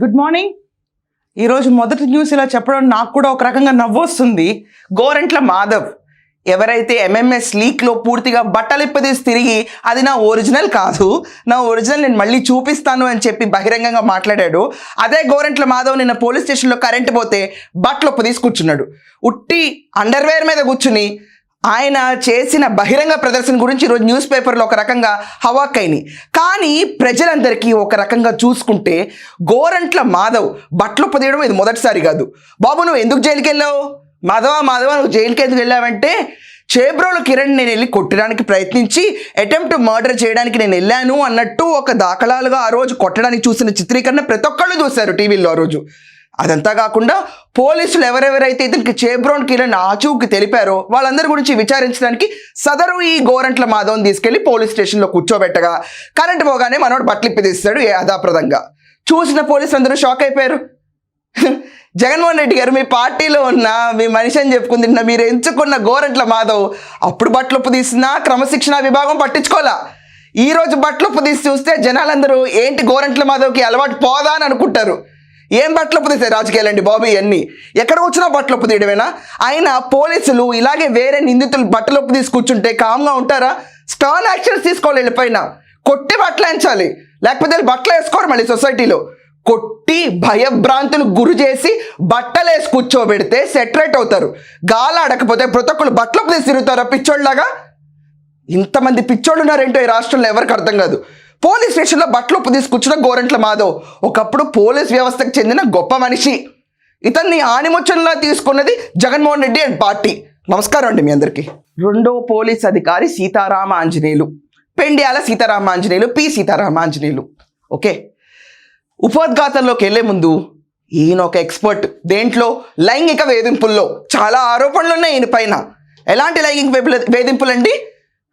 Good morning ఈరోజు మొదటి news ఇలా చెప్పడం నాకు కూడా ఒక రకంగా నవ్వొస్తుంది. గోరంట్ల మాధవ్ ఎవరైతే ఎంఎంఎస్ లీక్లో పూర్తిగా బట్టలిప్పదీసి తిరిగి అది నా ఒరిజినల్ కాదు. నా ఒరిజినల్ నేను మళ్ళీ చూపిస్తాను అని చెప్పి బహిరంగంగా మాట్లాడాడు. అదే గోరంట్ల మాధవ్ నిన్న పోలీస్ స్టేషన్లో కరెంట్ పోతే బట్టలు తీసుకూర్చున్నాడు ఉట్టి అండర్వేర్ మీద కూర్చుని ఆయన చేసిన బహిరంగ ప్రదర్శన గురించి ఈరోజు న్యూస్ పేపర్లో ఒక రకంగా హవాక్కైని కానీ. ప్రజలందరికీ ఒక రకంగా చూసుకుంటే గోరంట్ల మాధవ్ బట్టలు పొదేయడం ఇది మొదటిసారి కాదు. బాబు నువ్వు ఎందుకు జైలుకి వెళ్ళావు? మాధవ మాధవ నువ్వు జైలుకి ఎందుకు వెళ్ళావంటే చేబ్రోలు కిరణ్ నేను వెళ్ళి కొట్టడానికి ప్రయత్నించి అటెంప్ట్ మర్డర్ చేయడానికి నేను వెళ్ళాను అన్నట్టు ఒక దాఖలాలుగా ఆ రోజు కొట్టడానికి చూసిన చిత్రీకరణ ప్రతి ఒక్కళ్ళు చూశారు టీవీలో ఆ రోజు. అదంతా కాకుండా పోలీసులు ఎవరెవరైతే ఇతనికి చేబ్రోన్ కీలని ఆచూకి తెలిపారో వాళ్ళందరి గురించి విచారించడానికి సదరు ఈ గోరంట్ల మాధవ్ని తీసుకెళ్ళి పోలీస్ స్టేషన్లో కూర్చోబెట్టగా కరెంట్ పోగానే మనోడు బట్టలిప్పి తీస్తాడు యథాప్రదంగా. చూసిన పోలీసులు అందరూ షాక్ అయిపోయారు. జగన్మోహన్ రెడ్డి గారు మీ పార్టీలో ఉన్న మీ మనిషి అని చెప్పుకుంటున్న మీరు ఎంచుకున్న గోరంట్ల మాధవ్ అప్పుడు బట్టలుప్పు తీసిన క్రమశిక్షణ విభాగం పట్టించుకోవాలా? ఈ రోజు బట్టలుప్పు తీసి చూస్తే జనాలందరూ ఏంటి గోరంట్ల మాధవ్కి అలవాటు పోదా అని అనుకుంటారు. ఏం బట్టలొప్పు తీసారు రాజకీయాలండి బాబు ఇవన్నీ ఎక్కడ వచ్చినా బట్టలొప్పు తీయడమేనా అయినా పోలీసులు ఇలాగే వేరే నిందితులు బట్టలొప్పు తీసి కూర్చుంటే కామ్గా ఉంటారా? స్టర్న్ యాక్షన్స్ తీసుకోవాలి వెళ్ళిపోయినా కొట్టి బట్టలేంచాలి లేకపోతే బట్టలు వేసుకోరు మళ్ళీ సొసైటీలో. కొట్టి భయభ్రాంతులు గురి చేసి బట్టలు వేసి కూర్చోబెడితే సెటరేట్ అవుతారు. గాలాడకపోతే ప్రతి ఒక్కరు బట్టలు తీసి తిరుగుతారా పిచ్చోళ్ళలాగా? ఇంతమంది పిచ్చోళ్ళు ఉన్నారేంటో ఈ రాష్ట్రంలో ఎవరికి అర్థం కాదు. పోలీస్ స్టేషన్లో బట్టలు ఉప్పు తీసుకొచ్చిన గోరంట్ల మాధవ్. ఒకప్పుడు పోలీస్ వ్యవస్థకు చెందిన గొప్ప మనిషి. ఇతన్ని ఆనిముచ్చంలా తీసుకున్నది జగన్మోహన్ రెడ్డి అండ్ పార్టీ. నమస్కారం అండి మీ అందరికీ. రెండో పోలీస్ అధికారి సీతారామ ఆంజనేయులు పెండ్యాల సీతారామ ఆంజనేయులు పి సీతారామ ఆంజనేయులు ఓకే? ఉపోద్ఘాతంలోకి వెళ్ళే ముందు ఈయన ఒక ఎక్స్పర్ట్. దేంట్లో? లైంగిక వేధింపుల్లో. చాలా ఆరోపణలు ఉన్నాయి ఈయన పైన. ఎలాంటి లైంగిక వేపుల- వేధింపులండి?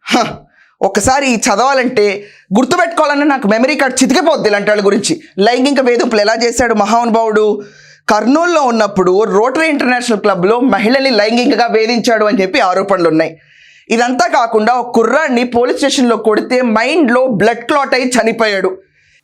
హ, ఒకసారి చదవాలంటే గుర్తుపెట్టుకోవాలన్నా నాకు మెమరీ కార్డ్ చితికిపోద్ది ఇలాంటి వాళ్ళ గురించి. లైంగిక వేధింపులు ఎలా చేశాడు మహానుభావుడు? కర్నూలులో ఉన్నప్పుడు రోటరీ ఇంటర్నేషనల్ క్లబ్లో మహిళల్ని లైంగికంగా వేధించాడు అని చెప్పి ఆరోపణలు ఉన్నాయి. ఇదంతా కాకుండా ఒక కుర్రాన్ని పోలీస్ స్టేషన్లో కొడితే మైండ్లో బ్లడ్ క్లాట్ అయి చనిపోయాడు.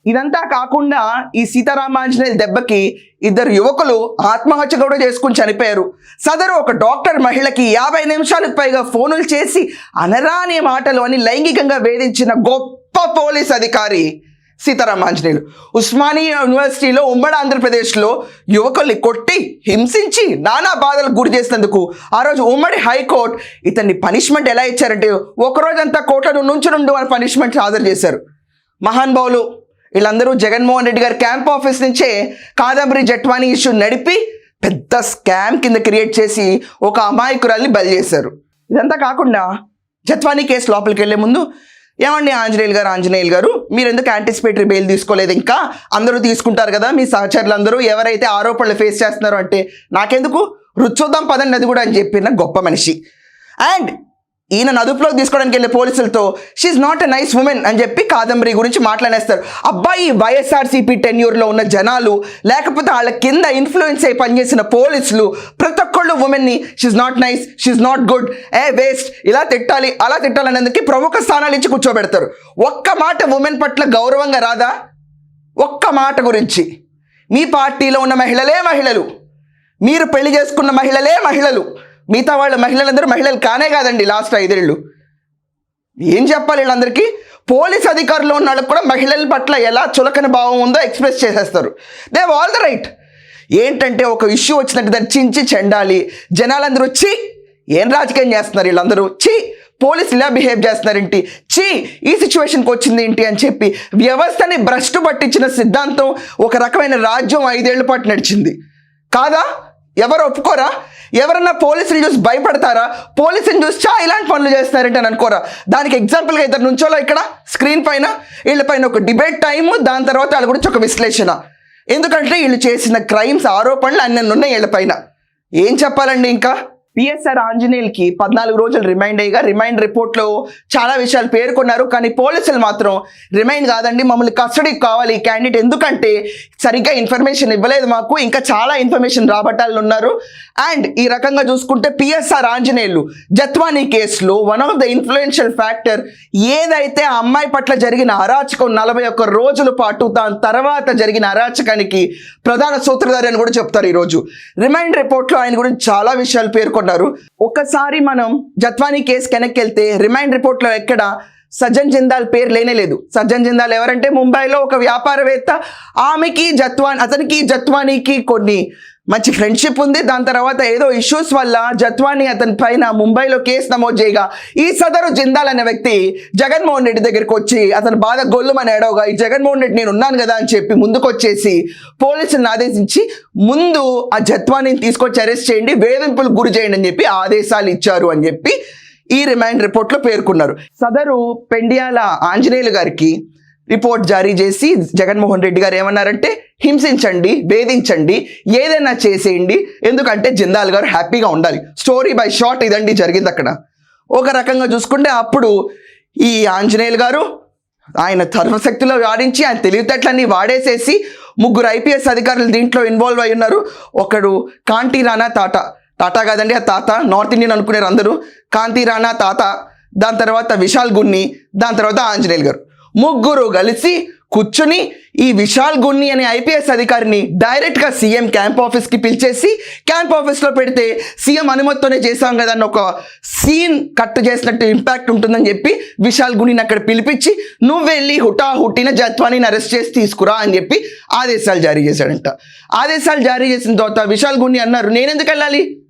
ఇదంతా కాకుండా ఈ సీతారామాంజనేయుల దెబ్బకి ఇద్దరు యువకులు ఆత్మహత్య కూడా చేసుకుని చనిపోయారు. సదరు ఒక డాక్టర్ మహిళకి యాభై నిమిషాలకు పైగా ఫోనులు చేసి అనరాని మాటలు అని లైంగికంగా వేధించిన గొప్ప పోలీస్ అధికారి సీతారామాంజనేయులు. ఉస్మానియా యూనివర్సిటీలో ఉమ్మడి ఆంధ్రప్రదేశ్లో యువకుల్ని కొట్టి హింసించి నానా బాధలకు గురి చేసినందుకు ఆ రోజు ఉమ్మడి హైకోర్టు ఇతన్ని పనిష్మెంట్ ఎలా ఇచ్చారంటే ఒకరోజంతా కోర్టులో నుంచునుండు అని పనిష్మెంట్ హాజరు చేశారు. మహానుభావులు వీళ్ళందరూ జగన్మోహన్ రెడ్డి గారి క్యాంప్ ఆఫీస్ నుంచే కాదంబరి జట్వాణి ఇష్యూ నడిపి పెద్ద స్కామ్ కింద క్రియేట్ చేసి ఒక అమాయకురాల్ని బలి చేశారు. ఇదంతా కాకుండా జట్వానీ కేసు లోపలికి వెళ్ళే ముందు ఏమండి ఆంజనేయులు గారు ఆంజనేయులు గారు మీరు ఎందుకు యాంటిసిపేటరీ బెయిల్ తీసుకోలేదు ఇంకా? అందరూ తీసుకుంటారు కదా మీ సహచరులు అందరూ ఎవరైతే ఆరోపణలు ఫేస్ చేస్తున్నారో అంటే నాకెందుకు? రుచొద్దాం పదండి అది కూడా అని చెప్పిన గొప్ప మనిషి. అండ్ ఈయన అదుపులోకి తీసుకోవడానికి వెళ్ళే పోలీసులతో she's not a nice woman అని చెప్పి కాదంబరి గురించి మాట్లాడేస్తారు. అబ్బాయి వైఎస్ఆర్సీపీ టెన్యూర్లో ఉన్న జనాలు లేకపోతే వాళ్ళ కింద ఇన్ఫ్లుయెన్స్ అయి పనిచేసిన పోలీసులు ప్రతి ఒక్కళ్ళు ఉమెన్ని she's not nice she's not good a waste ఇలా తిట్టాలి అలా తిట్టాలనేందుకు ప్రముఖ స్థానాలు ఇచ్చి కూర్చోబెడతారు. ఒక్క మాట ఉమెన్ పట్ల గౌరవంగా రాదా? ఒక్క మాట గురించి. మీ పార్టీలో ఉన్న మహిళలే మహిళలు. మీరు పెళ్ళి చేసుకున్న మహిళలే మహిళలు. మిగతా వాళ్ళ మహిళలందరూ మహిళలు కానే కాదండి లాస్ట్ ఐదేళ్ళు. ఏం చెప్పాలి వీళ్ళందరికీ? పోలీస్ అధికారులు ఉన్న వాళ్ళకి కూడా మహిళల పట్ల ఎలా చులకన భావం ఉందో ఎక్స్ప్రెస్ చేసేస్తారు. దే ఆల్ ద రైట్ ఏంటంటే ఒక ఇష్యూ వచ్చినట్టు దాన్ని చించి చెండాలి. జనాలందరూ చి ఏం రాజకీయం చేస్తున్నారు వీళ్ళందరూ? చి పోలీసులు ఇలా బిహేవ్ చేస్తున్నారేంటి? చి ఈ సిచ్యువేషన్కి వచ్చింది ఏంటి అని చెప్పి వ్యవస్థని భ్రష్టు పట్టించిన సిద్ధాంతం ఒక రకమైన రాజ్యం ఐదేళ్ళ పాటు నడిచింది. కాదా? ఎవరు ఒప్పుకోరా? ఎవరన్నా పోలీసులు చూసి భయపడతారా? పోలీసుని చూసి చా ఇలాంటి పనులు చేస్తున్నారంటే అని అనుకోరా. దానికి ఎగ్జాంపుల్గా ఇద్దరు నుంచోలో ఇక్కడ స్క్రీన్ పైన వీళ్ళ పైన ఒక డిబేట్ టైము దాని తర్వాత వాళ్ళ గురించి ఒక విశ్లేషణ. ఎందుకంటే వీళ్ళు చేసిన క్రైమ్స్ ఆరోపణలు అన్నీ ఉన్నాయి వీళ్ళ పైన. ఏం చెప్పాలండి ఇంకా? పిఎస్ఆర్ ఆంజనేయులకి పద్నాలుగు రోజులు రిమైండ్ అయ్యగా రిమైండ్ రిపోర్ట్లో చాలా విషయాలు పేర్కొన్నారు. కానీ పోలీసులు మాత్రం రిమైండ్ కాదండి మమ్మల్ని కస్టడీకి కావాలి ఈ క్యాండిడేట్ ఎందుకంటే సరిగ్గా ఇన్ఫర్మేషన్ ఇవ్వలేదు మాకు ఇంకా చాలా ఇన్ఫర్మేషన్ రాబట్టాలని ఉన్నారు. అండ్ ఈ రకంగా చూసుకుంటే పిఎస్ఆర్ ఆంజనేయులు జత్వానీ కేసులో one of the influential factor ఏదైతే ఆ అమ్మాయి పట్ల జరిగిన అరాచకం నలభై ఒక్క రోజుల పాటు దాని తర్వాత జరిగిన అరాచకానికి ప్రధాన సూత్రధారి అని కూడా చెప్తారు ఈరోజు. రిమైండ్ రిపోర్ట్లో ఆయన గురించి చాలా విషయాలు పేర్కొన్నారు. ఒక్కసారి మనం జత్వానీ కేసు వెనక్కి వెళ్తే రిమైండ్ రిపోర్ట్లో ఎక్కడ సజ్జన్ జిందాల్ పేరు లేనే లేదు. సజ్జన్ జిందాల్ ఎవరంటే ముంబైలో ఒక వ్యాపారవేత్త. ఆమెకి జత్వాన్ అతనికి జత్వానీకి కొన్ని మంచి ఫ్రెండ్షిప్ ఉంది. దాని తర్వాత ఏదో ఇష్యూస్ వల్ల జత్వానీ అతని పైన ముంబైలో కేసు నమోదు చేయగా ఈ సదరు జిందాల్ అనే వ్యక్తి జగన్మోహన్ రెడ్డి దగ్గరికి వచ్చి అతను బాధ గొల్లుమని ఏడవగా ఈ జగన్మోహన్ రెడ్డి నేను ఉన్నాను కదా అని చెప్పి ముందుకొచ్చేసి పోలీసులను ఆదేశించి ముందు ఆ జత్వాన్ని తీసుకొచ్చి అరెస్ట్ చేయండి వేధింపులకు గురి చేయండి అని చెప్పి ఆదేశాలు ఇచ్చారు అని చెప్పి ఈ రిమైండ్ రిపోర్ట్లో పేర్కొన్నారు. సదరు పెండియాల ఆంజనేయులు గారికి రిపోర్ట్ జారీ చేసి జగన్మోహన్ రెడ్డి గారు ఏమన్నారంటే హింసించండి వేధించండి ఏదైనా చేసేయండి ఎందుకంటే జిందాల్ గారు హ్యాపీగా ఉండాలి. స్టోరీ బై షార్ట్ ఇదండి జరిగింది అక్కడ. ఒక రకంగా చూసుకుంటే అప్పుడు ఈ ఆంజనేయులు గారు ఆయన ధర్మశక్తిలో వాడించి ఆయన తెలివితేటలన్నీ వాడేసేసి ముగ్గురు ఐపీఎస్ అధికారులు దీంట్లో ఇన్వాల్వ్ అయి ఉన్నారు. ఒకడు కాంటి రాణా తాత. టాటా కాదండి ఆ తాత. నార్త్ ఇండియన్ అనుకునేరు అందరూ. కాంతి రాణా తాత. దాని తర్వాత విశాల్ గున్ని. దాని తర్వాత ఆంజనేయులు గారు. ముగ్గురు కలిసి కూర్చుని ఈ విశాల్ గున్ని అనే ఐపీఎస్ అధికారిని డైరెక్ట్గా సీఎం క్యాంప్ ఆఫీస్కి పిలిచేసి క్యాంప్ ఆఫీస్లో పెడితే సీఎం అనుమతితోనే చేశాం కదా అన్న ఒక సీన్ కట్ చేసినట్టు ఇంపాక్ట్ ఉంటుందని చెప్పి విశాల్ గుణిని అక్కడ పిలిపించి నువ్వు వెళ్ళి హుటా హుట్టిన జత్వానిని అరెస్ట్ చేసి తీసుకురా అని చెప్పి ఆదేశాలు జారీ చేశాడంట. ఆదేశాలు జారీ చేసిన తర్వాత విశాల్ గుణి అన్నారు నేను ఎందుకు వెళ్ళాలి?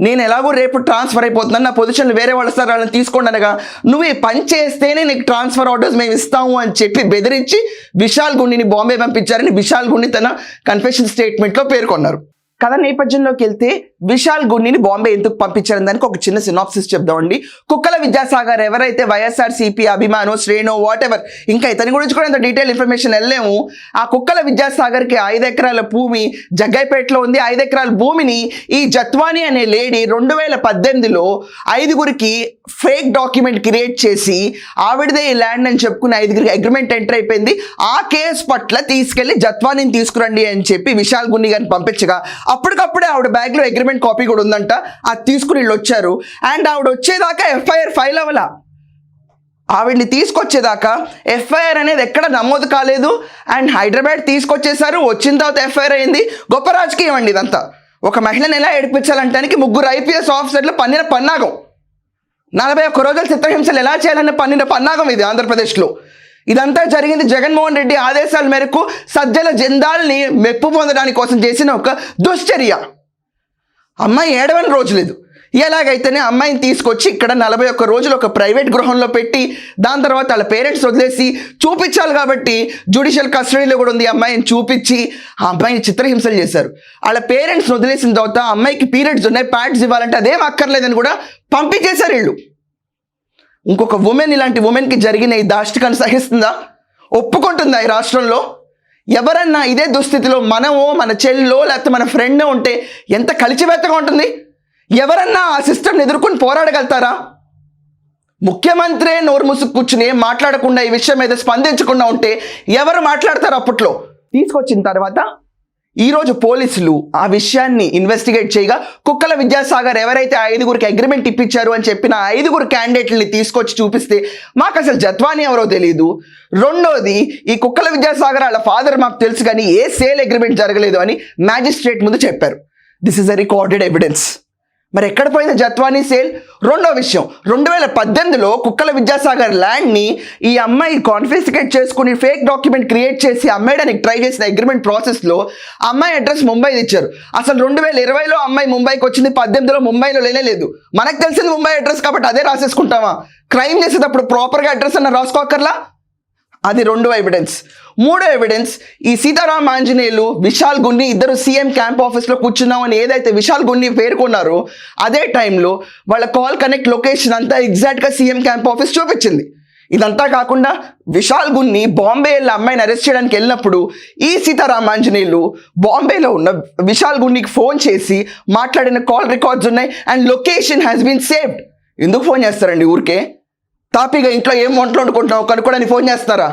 నేను ఎలాగో రేపు ట్రాన్స్ఫర్ అయిపోతున్నాను నా పొజిషన్ వేరే వాళ్ళు సార్ వాళ్ళని తీసుకోండి అనగా నువ్వు ఈ పని చేస్తేనే నీకు ట్రాన్స్ఫర్ ఆర్డర్స్ మేము ఇస్తాము అని చెప్పి బెదిరించి విశాల్ గుండిని బాంబే పంపించారని విశాల్ గుండి తన కన్ఫెషన్ స్టేట్మెంట్లో పేర్కొన్నారు. కథ నేపథ్యంలోకి వెళ్తే విశాల్ గున్నిని బాంబే ఎందుకు పంపించారని దానికి ఒక చిన్న సినాప్సిస్ చెప్దామండి. కుక్కల విద్యాసాగర్ ఎవరైతే వైఎస్ఆర్ సిపి అభిమానో శ్రేణో వాట్ ఎవర్ ఇంకా ఇతని గురించి కూడా ఇంత డీటెయిల్ ఇన్ఫర్మేషన్ వెళ్ళలేము. ఆ కుక్కల విద్యాసాగర్కి ఐదు ఎకరాల భూమి జగ్గైపేటలో ఉంది ఐదు ఎకరాల భూమిని ఈ జత్వాని అనే లేడీ రెండు వేల పద్దెనిమిదిలో ఐదుగురికి ఫేక్ డాక్యుమెంట్ క్రియేట్ చేసి ఆవిడదే ఈ ల్యాండ్ అని చెప్పుకుని ఐదుగురికి అగ్రిమెంట్ ఎంటర్ అయిపోయింది. ఆ కేసు పట్ల తీసుకెళ్ళి జత్వానిని తీసుకురండి అని చెప్పి విశాల్ గున్ని గారిని పంపించగా అప్పటికప్పుడే ఆవిడ బ్యాగ్లో అగ్రిమెంట్ కాపీ కూడా ఉందంట. అది తీసుకుని వీళ్ళు వచ్చారు. అండ్ ఆవిడ వచ్చేదాకా ఎఫ్ఐఆర్ ఫైల్ అవ్వాల. ఆవిడ్ని తీసుకొచ్చేదాకా ఎఫ్ఐఆర్ అనేది ఎక్కడ నమోదు కాలేదు. అండ్ హైదరాబాద్ తీసుకొచ్చేసారు. వచ్చిన తర్వాత ఎఫ్ఐఆర్ అయింది. గొప్ప రాజకీయం అండి ఇదంతా. ఒక మహిళను ఎలా ఏడిపించాలంటానికి ముగ్గురు ఐపీఎస్ ఆఫీసర్లు పన్నిన పన్నాగం. నలభై ఒక్క రోజుల చిత్రహింసలు ఎలా చేయాలన్న పన్నిన పన్నాగం ఇది ఆంధ్రప్రదేశ్లో. ఇదంతా జరిగింది జగన్మోహన్ రెడ్డి ఆదేశాల మేరకు సజ్జల జందాల్ని మెప్పు పొందడానికి కోసం చేసిన ఒక దుశ్చర్య. అమ్మాయి ఏడవని రోజు లేదు. ఎలాగైతేనే అమ్మాయిని తీసుకొచ్చి ఇక్కడ నలభై ఒక్క రోజులు ఒక ప్రైవేట్ గృహంలో పెట్టి దాని తర్వాత వాళ్ళ పేరెంట్స్ వదిలేసి చూపించాలి కాబట్టి జ్యుడిషియల్ కస్టడీలో కూడా ఉంది అమ్మాయిని చూపించి ఆ అమ్మాయిని చిత్రహింసలు చేశారు. వాళ్ళ పేరెంట్స్ వదిలేసిన తర్వాత అమ్మాయికి పీరియడ్స్ ఉన్నాయి ప్యాడ్స్ ఇవ్వాలంటే అదేం అక్కర్లేదని కూడా పంపించేశారు వీళ్ళు. ఇంకొక ఉమెన్ ఇలాంటి ఉమెన్కి జరిగిన ఈ దాష్టికాన్ని సహిస్తుందా? ఒప్పుకుంటుందా ఈ రాష్ట్రంలో? ఎవరన్నా ఇదే దుస్థితిలో మనమో మన చెల్లో లేకపోతే మన ఫ్రెండ్ ఉంటే ఎంత కలిచివేత్తగా ఉంటుంది? ఎవరన్నా ఆ సిస్టమ్ని ఎదుర్కొని పోరాడగలుగుతారా? ముఖ్యమంత్రే నోరు ముసుగు కూర్చుని మాట్లాడకుండా ఈ విషయం మీద స్పందించకుండా ఉంటే ఎవరు మాట్లాడతారు అప్పట్లో? తీసుకొచ్చిన తర్వాత ఈరోజు పోలీసులు ఆ విషయాన్ని ఇన్వెస్టిగేట్ చేయగా కుక్కల విద్యాసాగర్ ఎవరైతే ఐదుగురికి అగ్రిమెంట్ ఇప్పించారు అని చెప్పిన ఐదుగురు క్యాండిడేట్లని తీసుకొచ్చి చూపిస్తే మాకు అసలు జత్వాని ఎవరో తెలియదు రెండోది ఈ కుక్కల విద్యాసాగర్ వాళ్ళ ఫాదర్ మాకు తెలుసు కానీ ఏ సేల్ అగ్రిమెంట్ జరగలేదు అని మ్యాజిస్ట్రేట్ ముందు చెప్పారు. This is a recorded evidence మరి ఎక్కడ పోయింది జత్వానీ సేల్? రెండో విషయం. రెండు వేల పద్దెనిమిదిలో కుక్కల విద్యాసాగర్ ల్యాండ్ని ఈ అమ్మాయి కాన్ఫిస్కేట్ చేసుకుని ఫేక్ డాక్యుమెంట్ క్రియేట్ చేసి అమ్మేయడానికి ట్రై చేసిన అగ్రిమెంట్ ప్రాసెస్లో అమ్మాయి అడ్రస్ ముంబై ఇచ్చారు. అసలు రెండు వేల ఇరవైలో అమ్మాయి ముంబైకి వచ్చింది పద్దెనిమిదిలో ముంబైలో లేనేలేదు మనకు తెలిసింది ముంబై అడ్రస్ కాబట్టి అదే రాసేసుకుంటామా? క్రైమ్ చేసేటప్పుడు ప్రాపర్గా అడ్రస్ అన్న రాసుకోకర్లా అది రెండో ఎవిడెన్స్ మూడో ఎవిడెన్స్ ఈ సీతారాం ఆంజనేయులు విశాల్ గున్ని ఇద్దరు సీఎం క్యాంప్ ఆఫీస్లో కూర్చున్నామని ఏదైతే విశాల్ గున్ని పేర్కొన్నారో అదే టైంలో వాళ్ళ కాల్ కనెక్ట్ లొకేషన్ అంతా ఎగ్జాక్ట్గా సీఎం క్యాంప్ ఆఫీస్ చూపించింది. ఇదంతా కాకుండా విశాల్ గున్ని బాంబే వెళ్ళి అమ్మాయిని అరెస్ట్ చేయడానికి వెళ్ళినప్పుడు ఈ సీతారామాంజనేయులు బాంబేలో ఉన్న విశాల్ గున్నికి ఫోన్ చేసి మాట్లాడిన కాల్ రికార్డ్స్ ఉన్నాయి and location has been saved ఎందుకు ఫోన్ చేస్తారండి ఊరికే? తాపీగా ఇంట్లో ఏం వంటలు వండుకుంటున్నావు? కనుక్కోడానికి ఫోన్ చేస్తారా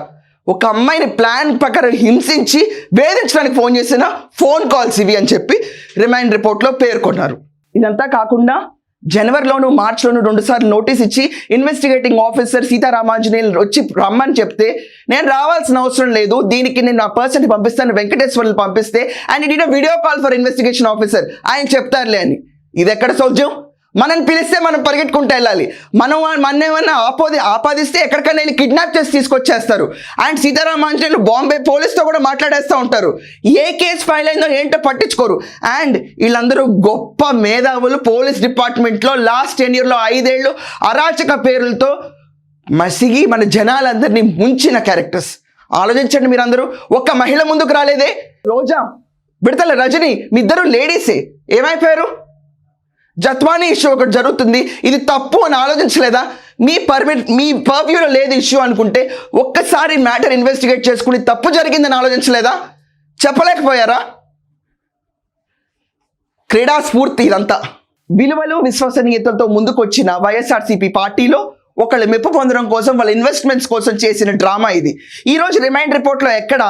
ఒక అమ్మాయిని ప్లాన్ ప్రకారం హింసించి వేధించడానికి ఫోన్ చేసిన ఫోన్ కాల్స్ ఇవి అని చెప్పి రిమైండ్ రిపోర్ట్లో పేర్కొన్నారు. ఇదంతా కాకుండా జనవరిలోను మార్చిలోను రెండుసార్లు నోటీస్ ఇచ్చి ఇన్వెస్టిగేటింగ్ ఆఫీసర్ సీతారామాంజనేయులు వచ్చి రమ్మని చెప్తే నేను రావాల్సిన అవసరం లేదు. దీనికి నేను నా పర్సన్ పంపిస్తాను. వెంకటేశ్వర్లు పంపిస్తే and it video call for investigation officer ఆయన చెప్తారులే అని. ఇది ఎక్కడ సౌజ్యం మనల్ని పిలిస్తే మనం పరిగెట్టుకుంటూ వెళ్ళాలి. మనం మన ఏమన్నా ఆపోది ఆపాదిస్తే ఎక్కడికైనా వెళ్ళి కిడ్నాప్ చేసి తీసుకొచ్చేస్తారు. అండ్ సీతారామాంజనేయులు బాంబే పోలీస్తో కూడా మాట్లాడేస్తూ ఉంటారు. ఏ కేసు ఫైల్ అయిందో ఏంటో పట్టించుకోరు. అండ్ వీళ్ళందరూ గొప్ప మేధావులు పోలీస్ డిపార్ట్మెంట్లో లాస్ట్ టెన్ ఇయర్లో ఐదేళ్ళు అరాచక పేర్లతో మసిగి మన జనాలందరినీ ముంచిన క్యారెక్టర్స్ ఆలోచించండి మీరందరూ. ఒక్క మహిళ ముందుకు రాలేదే? రోజా. విడతల రజని మీ ఇద్దరు లేడీసే. ఏమైపోయారు? జత్వానీ ఇష్యూ ఒకటి జరుగుతుంది. ఇది తప్పు అని ఆలోచించలేదా? మీ పర్మిట్ మీ పర్వ్యూలో లేదు ఇష్యూ అనుకుంటే ఒక్కసారి మ్యాటర్ ఇన్వెస్టిగేట్ చేసుకుని తప్పు జరిగిందని ఆలోచించలేదా? చెప్పలేకపోయారా? క్రీడా స్ఫూర్తి ఇదంతా. విలువలు విశ్వసనీయతలతో ముందుకొచ్చిన వైఎస్ఆర్సీపీ పార్టీలో ఒకళ్ళు మెప్పు పొందడం కోసం వాళ్ళ ఇన్వెస్ట్మెంట్స్ కోసం చేసిన డ్రామా ఇది. ఈరోజు రిమైండ్ రిపోర్ట్లో ఎక్కడ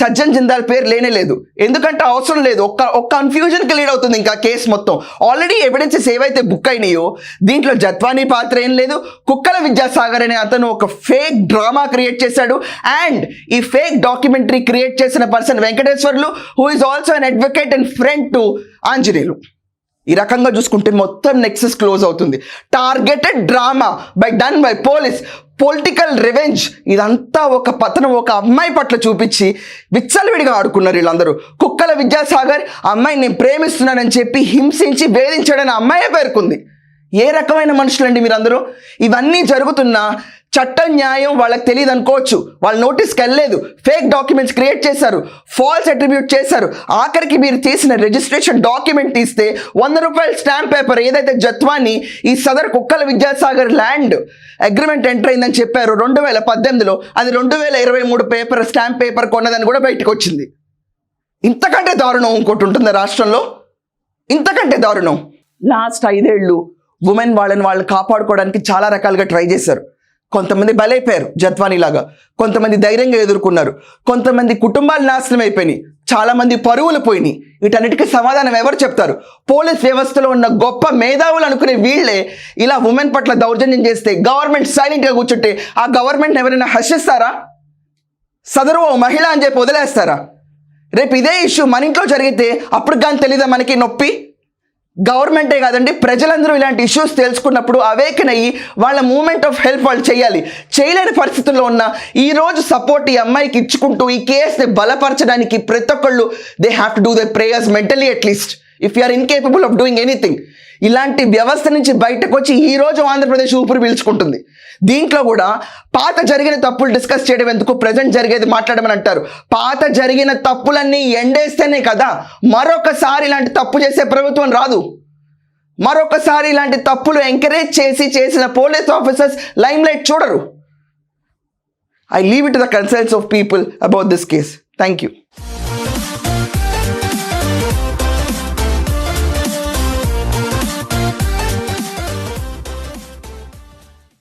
సజ్జన్ జిందాల్ పేరు లేనే లేదు. ఎందుకంటే అవసరం లేదు. ఒక్క ఒక్క కన్ఫ్యూజన్కి లీడ్ అవుతుంది ఇంకా కేసు మొత్తం. ఆల్రెడీ ఎవిడెన్సెస్ ఏవైతే బుక్ అయినాయో దీంట్లో జత్వానీ పాత్ర ఏం లేదు. కుక్కల విద్యాసాగర్ అనే అతను ఒక ఫేక్ డ్రామా క్రియేట్ చేశాడు. అండ్ ఈ ఫేక్ డాక్యుమెంటరీ క్రియేట్ చేసిన person Venkateswarlu who is also an advocate and friend to Anjaneyulu ఈ రకంగా చూసుకుంటే మొత్తం నెక్సెస్ క్లోజ్ అవుతుంది. Targeted drama by done by police political revenge. ఇదంతా ఒక పతనం ఒక అమ్మాయి పట్ల చూపించి విచ్చలవిడిగా ఆడుకున్నారు వీళ్ళందరూ. కుక్కల విద్యాసాగర్ అమ్మాయిని నేను ప్రేమిస్తున్నానని చెప్పి హింసించి వేధించాడని అమ్మాయే పేర్కొంది. ఏ రకమైన మనుషులండి మీరందరూ? ఇవన్నీ జరుగుతున్నా చట్ట న్యాయం వాళ్ళకి తెలియదు అనుకోవచ్చు. వాళ్ళు నోటీస్కి వెళ్ళలేదు ఫేక్ డాక్యుమెంట్స్ క్రియేట్ చేశారు. ఫాల్స్ అట్రిబ్యూట్ చేశారు. ఆఖరికి మీరు చేసిన రిజిస్ట్రేషన్ డాక్యుమెంట్ తీస్తే వంద రూపాయల స్టాంప్ పేపర్ ఏదైతే జత్వాన్ని ఈ సదర్ కుక్కల విద్యాసాగర్ ల్యాండ్ అగ్రిమెంట్ ఎంటర్ అయిందని చెప్పారు రెండు వేల పద్దెనిమిదిలో. అది రెండు వేల ఇరవై మూడు పేపర్ స్టాంప్ పేపర్ కొన్నదని కూడా బయటకు వచ్చింది. ఇంతకంటే దారుణం ఇంకోటి ఉంటుంది రాష్ట్రంలో? ఇంతకంటే దారుణం. లాస్ట్ ఐదేళ్ళు ఉమెన్ వాళ్ళని వాళ్ళు కాపాడుకోవడానికి చాలా రకాలుగా ట్రై చేశారు. కొంతమంది బలైపోయారు జత్వానీ లాగా కొంతమంది ధైర్యంగా ఎదుర్కొన్నారు. కొంతమంది కుటుంబాలు నాశనం అయిపోయినాయి. చాలామంది పరువులు పోయినాయి. వీటన్నిటికీ సమాధానం ఎవరు చెప్తారు? పోలీస్ వ్యవస్థలో ఉన్న గొప్ప మేధావులు అనుకునే వీళ్ళే ఇలా ఉమెన్ పట్ల దౌర్జన్యం చేస్తే గవర్నమెంట్ సైలెంట్గా కూర్చుంటే ఆ గవర్నమెంట్ ఎవరైనా హర్షిస్తారా? సదరు ఓ మహిళ అని చెప్పి వదిలేస్తారా? రేపు ఇదే ఇష్యూ మన ఇంట్లో జరిగితే అప్పుడు కానీ తెలీదా మనకి నొప్పి? గవర్నమెంటే కాదండి ప్రజలందరూ ఇలాంటి ఇష్యూస్ తెలుసుకున్నప్పుడు అవేకన్ అయ్యి వాళ్ళ మూమెంట్ ఆఫ్ హెల్ప్ వాళ్ళు చేయాలి. చేయలేని పరిస్థితుల్లో ఉన్న ఈరోజు సపోర్ట్ ఈ అమ్మాయికి ఇచ్చుకుంటూ ఈ కేసుని బలపరచడానికి ప్రతి ఒక్కళ్ళు they have to do the prayers mentally at least if you are incapable of doing anything ఇలాంటి వ్యవస్థ నుంచి బయటకు వచ్చి ఈ రోజు ఆంధ్రప్రదేశ్ ఊపిరి పీల్చుకుంటుంది. దీంట్లో కూడా పాత జరిగిన తప్పులు డిస్కస్ చేయడం ఎందుకు? ప్రజెంట్ జరిగేది మాట్లాడమని అంటారు. పాత జరిగిన తప్పులన్నీ ఎండేస్తేనే కదా మరొకసారి ఇలాంటి తప్పు చేసే ప్రభుత్వం రాదు. మరొకసారి ఇలాంటి తప్పులు ఎంకరేజ్ చేసి చేసిన పోలీస్ ఆఫీసర్స్ లైమ్ లైట్ చూడరు I leave it the consults of people about this case thank you